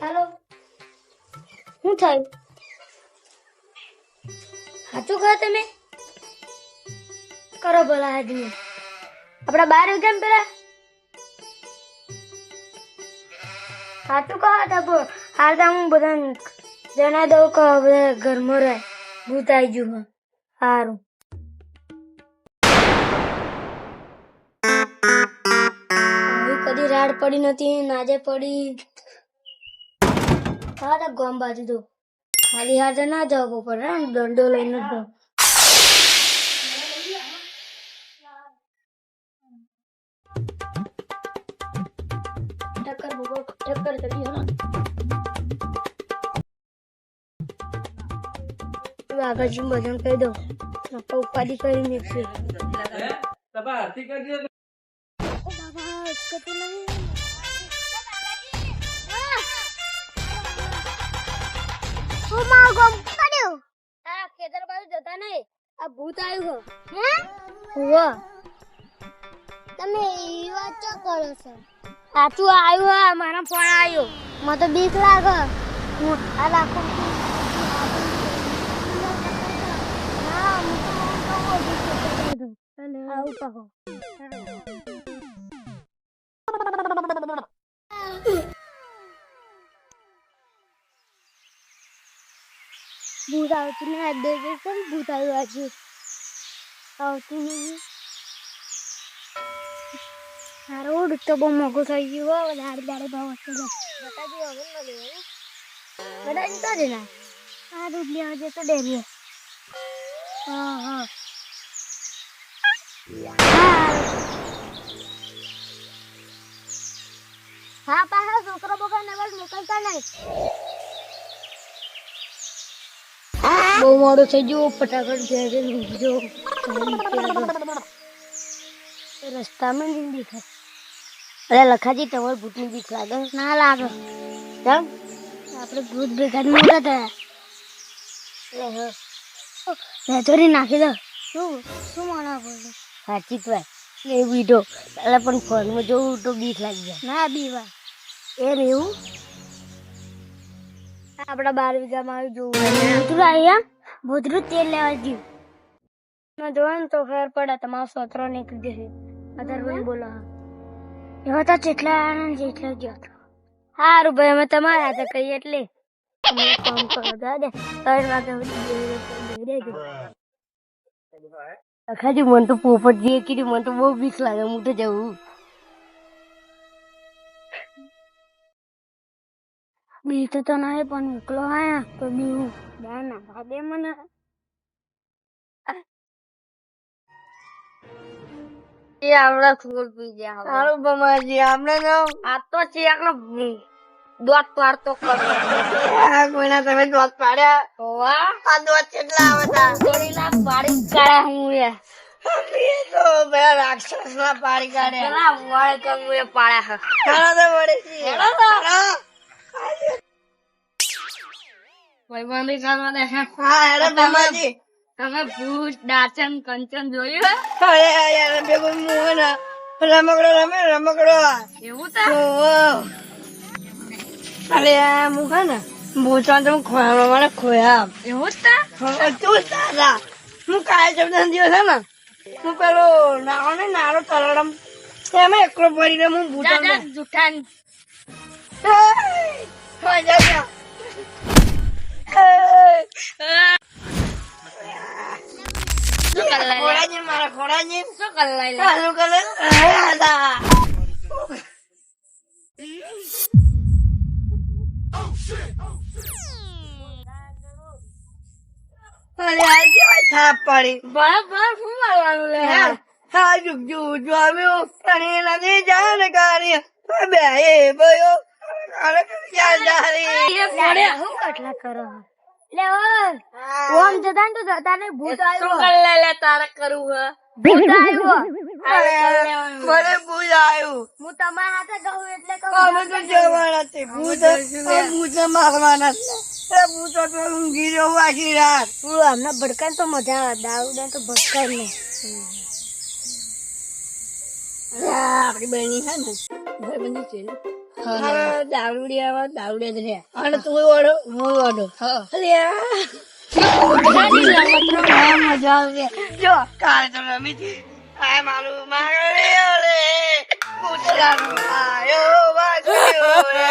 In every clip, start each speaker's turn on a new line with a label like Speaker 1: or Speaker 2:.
Speaker 1: થયું? સાચું કહો તમે? કરો ભલા આદમી. આપણા બાર કેમ પેલા? સાચું કહો તો હાલ તો હું બધાને જણા દઉં કે બધા ઘરમાં રહે. ભૂત આવી ગયું સારું કદી રાડ પડી નથી નાજે પડી. હા તો ગોમ બાજુ તો ખાલી હાથે ના જવું પડે ને દંડો લઈને જ. ટક્કર ટક્કર કરી આગળ કહી કરી નીકળી
Speaker 2: તપા આરતી કરજે
Speaker 1: બાબા કતું નહીં. હું મારો ગમ કર્યો તારા ખેતર બાજુ જતા નહીં. આ ભૂત આવ્યું હે. હે? તમે એ વાત ચો કરો છો? સાચું આવ્યું હા મારા ફોન આવ્યો. મને તો બીક લાગે. હું આ લાખો આવું કહો. ભૂત આવતું ને આ દેવે કેમ ભૂત આવ્યું આજે આવતું નહીં હારો ઉડ તો બહુ મોઘું થઈ ગયો હો દાડે દાડે ભાવ જાય. બટાજી હવે ન લેવું બટાજી તો દે આ દૂધ લેવા જે તો ડેરી હા. હા હા. પાછા છોકરો બગા નવલ મોકલતા નહીં. બહુ મોડું થઈ ગયું. ફટાફટ ઘેર જો રસ્તામાં નહીં દેખાય. અરે લખાજી તમારે ભૂતની બીક લાગે? ના લાગે. કેમ? આપણે ભૂત ભેગા જ મોટા થયા વેચોરી નાખી દો. શું? શું માણા બોલો સાચી જ વાત. એ બીટો એટલે પણ ફોનમાં જોઉં તો બીક લાગી જાય. ના બીવા એમ એવું? આપડા બાર વીઘામાં આવી જોવું અહીંયા ભૂતરું તેલ લેવા ગયું. જોવા તો ખબર પડે તમારો સોતરો નીકળી જશે. અધરભાઈ બોલો એવા તો જેટલા આનંદ જેટલા ગયો હતો સારું ભાઈ અમે તમારા હાથે કહીએ એટલે. કરો દાદા ત્રણ વાગે મને તો પોપટ જે કીધું મને તો બહુ બીક લાગે હું તો જવું બીક તો નહીં પણ એકલો આયા તો બીવું બે ના ભાગે મને. એ આવડા ખોલ પી ગયા સારું બમાજી આપણે તો આ તો ચિયાક નો દોત પાડતો કરો કોઈના તમે દોત પાડ્યા? હોવા? આ દોત કેટલા આવતા? પાડી કાઢ્યા હું એ. તો પેલા રાક્ષસ ના પાડી કાઢ્યા. પેલા વળ એ પાડ્યા હા. તો વળે છે ભાઈ બંધી કરવા દે. હા હેડો તમે ભૂત ડાચન કંચન જોયું અરે યાર ભેગો મોહન રમકડો રમે રમકડો. એવું તા? અરે ને ખોયા મને ખોયા. એવું તા? તું સારા હું કાય શબ્દ દિવસ ને હું પેલો નાળો ને તરડમ તેમાં એકલો પડીને હું ભૂતવાન જુઠાન મારા ખોડાજી છાપ પડી બરાબર શું મારવાનું લે હા જુગ જુ જો આવ્યો પણ એ જાણકારી બે ભયો કટલા કરો? લે ઓમ જતા તો જતા ભૂત આવ્યો. શું લે લે તારે કરવું હે. ભૂત આવ્યો. મને ભૂત આવ્યું. હું તમારા હાથે કહું એટલે કહું. અમે તો જવાના છે. ભૂત ભૂત મારવાના છે. ભૂત તો ઊંઘી જવું આખી રાત. તું આમને ભડકાય તો મજા આવે. દારૂ તો ભડકાન નહીં. આપડી બહેની છે ને. ભાઈબંધી છે ને
Speaker 3: હા દારૂડિયામાં દારૂડિયા જ રહ્યા અને તું ઓઢો હું ઓઢો મજા આવે. જો કાલ તો રમી હતી. આ મારું માગણે રે કૂતરાનું આયો વાગ્યો રે.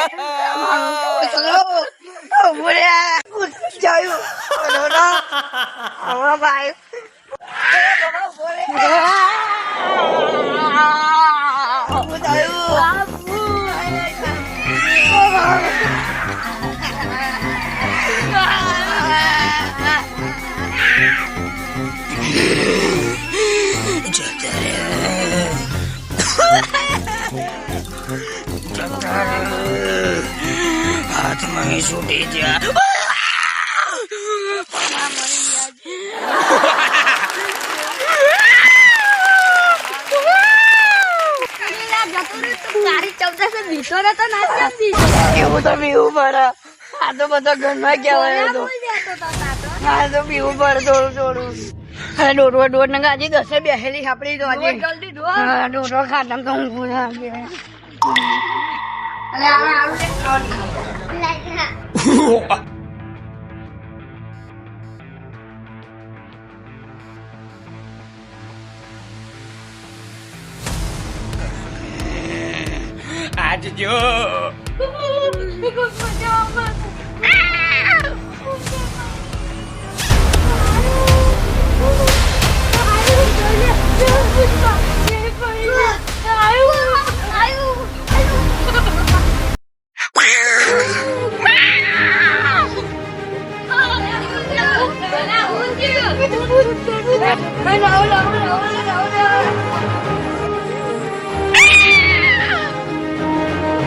Speaker 3: મારું કૂતરો જાયું. ઓલો નો હવે ભાઈ.
Speaker 4: હાથમાં છૂટી
Speaker 3: એવું તો પીવું પડે. આ તો બધો ઘરમાં કહેવાય તો. આ તો પીવું પડે થોડું થોડું. હા ડોરો ડોર ને ગાજી દસે બેસેલી આપડી તો આજે.
Speaker 1: જલ્દી
Speaker 3: તો હું આ આવડે
Speaker 4: આજ જો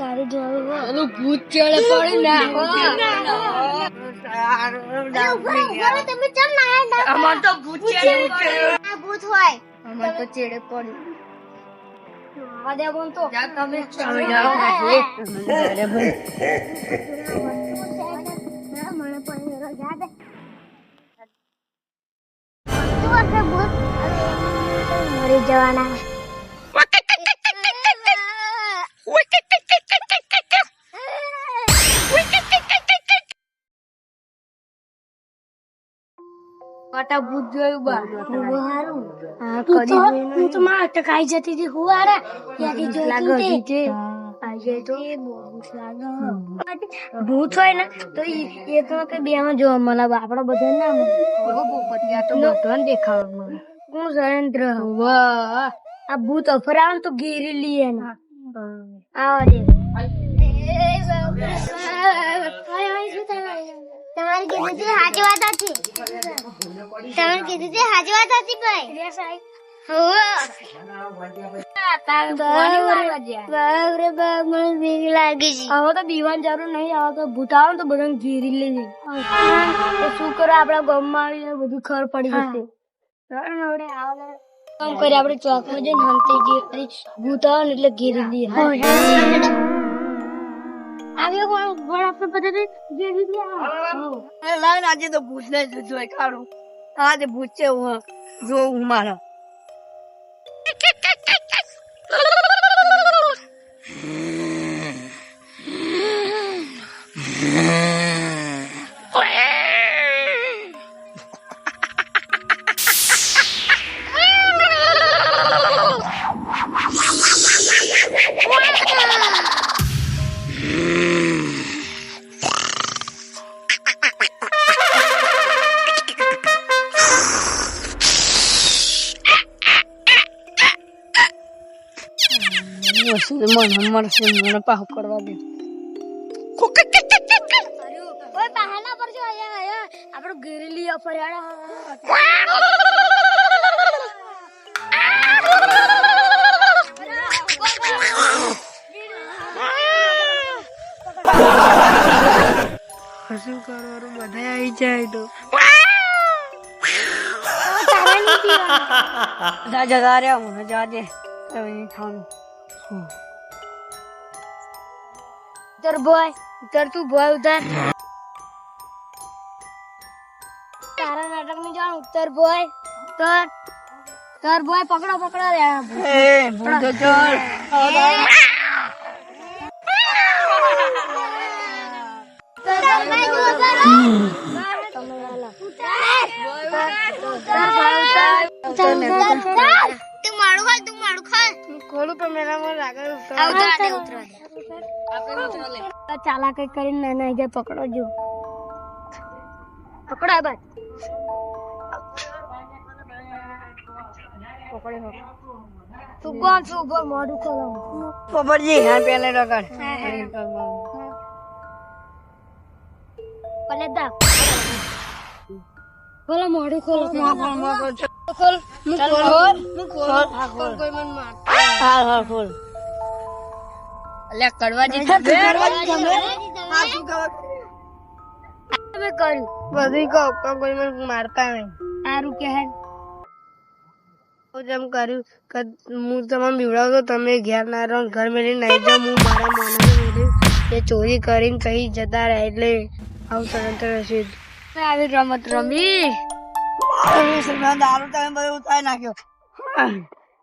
Speaker 1: કાઢી જોવું હોય.
Speaker 3: ભૂત ચડે પડી નાખો
Speaker 1: તમે ચમ ના
Speaker 3: અમાર તો ભૂત ચડે
Speaker 1: આ ભૂત હોય.
Speaker 3: અમાર તો ચેડે પડ્યું
Speaker 1: તો.
Speaker 3: તમે
Speaker 1: મરી જવાના.
Speaker 3: પાટા ભૂત જોયું બા.
Speaker 1: હારું. તું તો તું તો માં અટકાઈ જતી હતી હું આરે ત્યાંથી જોતી આજે તો ભૂત હોય ને તો એક કે બે માં જોવા મળે. આપડા બધા ના.
Speaker 3: ભગવાન દેખાવા
Speaker 1: મળે. હું
Speaker 3: વાહ.
Speaker 1: આ ભૂત અફરાવ તો ઘેરી લઈએ ને આવા દે. તમારે કીધું છે સાચી વાત હતી. તમારે કીધું છે સાચી વાત હતી ભાઈ? બાપરે બાપ મને બીક લાગે છે.
Speaker 3: હવે તો દીવાન જરૂર નહીં આવે તો ભૂત આવે ને તો બધાને ઘેરી લેજે તો શું કરો આપડા ગામમાં આવીને બધું ખબર પડી જશે. આપણે ચોકમાં જઈને હંતી જે પછી ભૂત ને એટલે ઘેરી લઈએ.
Speaker 1: આવ્યો જેવી
Speaker 3: લાઈન આજે તો ભૂત ને જોઈ ખાડું આજે ભૂત છે, હું જોઉં મારા. મને છે મને પાહુ કરવા દે
Speaker 1: ઓય બહાના પર જો આયા આયા આપણો ઘેરેલી અફરિયાળા
Speaker 3: શું કરવાનું બધા આવી જાય તો જા જતા રહ્યા હું જવા દે હવે ખાવાનું
Speaker 1: ઉતર બોય ઉતર તું બોય ઉતર. તારા નાટકની જાણ ઉત્તર બોય ઉતર. ઉતર બોય પકડો પકડો રે.
Speaker 3: એ ભૂલ તો ચલ
Speaker 1: તું મારું ખાલ તું મારું ખાલ.
Speaker 3: ખોલું પણ મેરા લાગે
Speaker 1: ઉતરા આવતા દે. ચાલા કઈ કરીને નાના જાય પકડો જો. પકડો આ બાદ ઊભો મોઢું
Speaker 3: હા પેલે રગડ.
Speaker 1: પલે દા ખોલો ખોલો.
Speaker 3: ખોલ. ખોલ. શું કહો
Speaker 1: તમે કર્યું
Speaker 3: બધી કહો પણ કોઈ મને મારતા નહીં.
Speaker 1: સારું કે હે.
Speaker 3: હું જેમ કર્યું કે હું તમને બીવડાવતો તમે ઘેર ના રહો ઘર મેળી નહીં જાઉં હું મારા માણસો મેળ્યું એ ચોરી કરીને કઈ જતા રહે એટલે આવું તરત રસીદ
Speaker 1: આવી રમત રમી.
Speaker 3: દારૂ તમે બધું ઉતારી નાખ્યો.